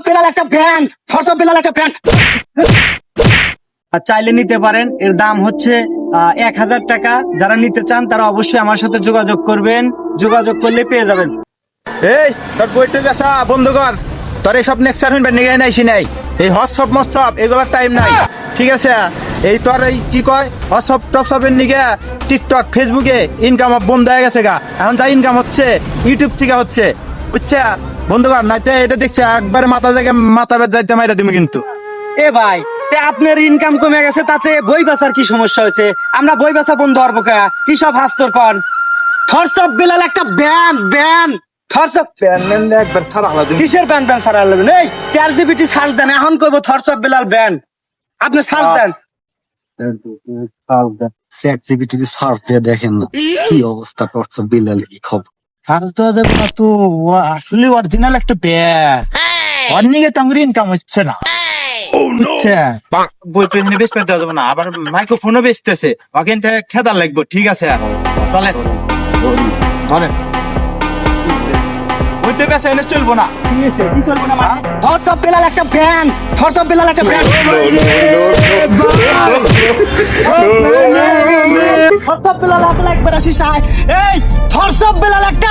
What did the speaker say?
একটা বেলাল একটা আর চাইলে নিতে পারেন, এর দাম হচ্ছে এক হাজার টাকা। যারা নিতে চান, তারা অবশ্যই আমার সাথে যোগাযোগ করবেন। যোগাযোগ করলে পেয়ে যাবেন। এই, তোর বইটা বেসা বন্ধ কর। তোর এইসব নেক্সার হইবে নিগে নাইছি নাই। এই হসপ মসপ এগুলোর টাইম নাই। ঠিক আছে? এই তোর এই কি কয়? হসপ টপসপের নিগে টিকটক ফেসবুকে ইনকাম বন্ধ হয়ে গেছে গা। এখন যা ইনকাম হচ্ছে ইউটিউব থেকে হচ্ছে। বুঝছে? বন্ধ কর নাইতে এটা দেখছে একবারে মাথা জায়গায় মাথা বেদ যাইতে মাইরা তুমি কিন্তু এ ভাই তে আপনার ইনকাম কমে গেছে তাতে বই বেচার কি সমস্যা হয়েছে আমরা বই বেচা বন্ধ হব কা কি সব হাস্তর কর থরসব বেলাল একটা ব্যান্ড ব্যান্ড থরসব একবার ছাড়া আলাদা কিসের ব্যান্ড ব্যান্ড সারা লাগবেন এই চার জিবিটি সার্চ দেন এখন কইবো থরসব বেলাল ব্যান্ড আপনি সার্চ দেন চ্যাট জিপিটি সার্চ দিয়ে দেখেন না কি অবস্থা করছে বিলাল কি খবর সার্চ দেওয়া যাবে না তো ও আসলে অরিজিনাল একটা ব্যাগ নিগে তো আমার ইনকাম হচ্ছে না বুঝছে বই পেন বেশ দেওয়া যাবে না আবার মাইক্রোফোনও বেচতেছে ওখান থেকে খেদার লাগবে ঠিক আছে চলে ধরেন বইটা বেচা এনে চলবো না কি চলবে না মানে থরসব বেলাল একটা ব্যান্ড থরসব বেলাল একটা ব্যান্ড থরসব বেলাল আপনার আয়। এই থরসব বেলাল একটা